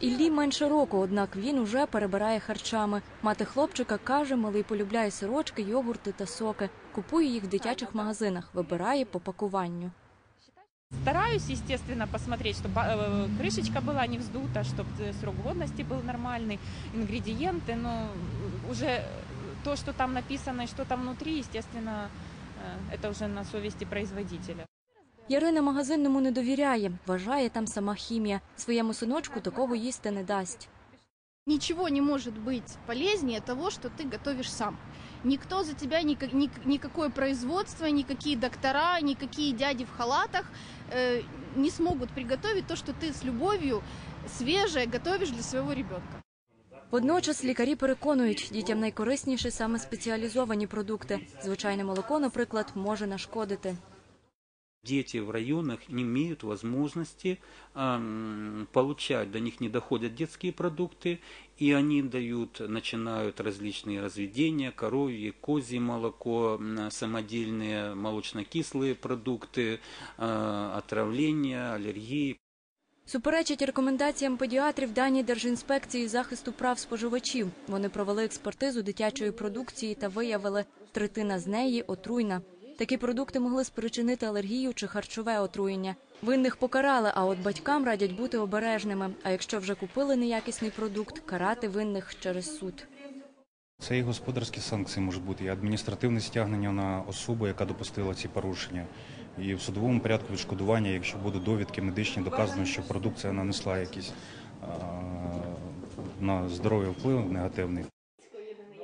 Іллі менше року, однак він уже перебирає харчами. Мати хлопчика каже, малий полюбляє сирочки, йогурти та соки. Купує їх в дитячих магазинах, вибирає по пакуванню. Стараюсь, естественно, посмотреть, чтобы э, крышечка была не вздута, чтобы срок годности был нормальный, ингредиенты, но уже то, что там написано и что там внутри, естественно, э, это уже на совести производителя. Ярина магазинному не довіряє, вважає там сама хімія. Своєму синочку такого їсти не дасть. Ничего не может быть полезнее того, что ты готовишь сам. Никто за тебя, ника- ник- никакое производство, никакие доктора, никакие дяди в халатах э, не смогут приготовить то, что ты с любовью свежее готовишь для своего ребенка. Водночас лікарі переконують, дітям найкорисніші саме спеціалізовані продукти. Звичайне молоко, наприклад, може нашкодити. Дети в районах не имеют возможности ам, получать, до них не доходят детские продукты, и они дают, начинают различные разведения, коровье, козье молоко, м, самодельные молочно-кислые продукты, а, отравления, аллергии. Суперечать рекомендаціям педіатрів дані Держінспекції захисту прав споживачів. Вони провели експертизу дитячої продукції та виявили, третина з неї отруйна. Такі продукти могли спричинити алергію чи харчове отруєння. Винних покарали, а от батькам радять бути обережними. А якщо вже купили неякісний продукт, карати винних через суд. Це і господарські санкції можуть бути, і адміністративне стягнення на особу, яка допустила ці порушення, і в судовому порядку відшкодування, якщо будуть довідки медичні, доказано, що продукція нанесла якийсь а, на здоров'я вплив негативний.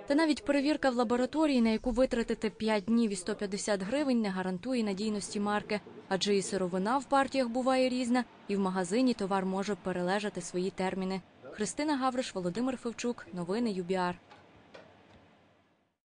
Та навіть перевірка в лабораторії, на яку витратити 5 днів і 150 гривень, не гарантує надійності марки. Адже і сировина в партіях буває різна, і в магазині товар може перележати свої терміни. Христина Гавриш, Володимир Февчук. Новини ЮБІАР.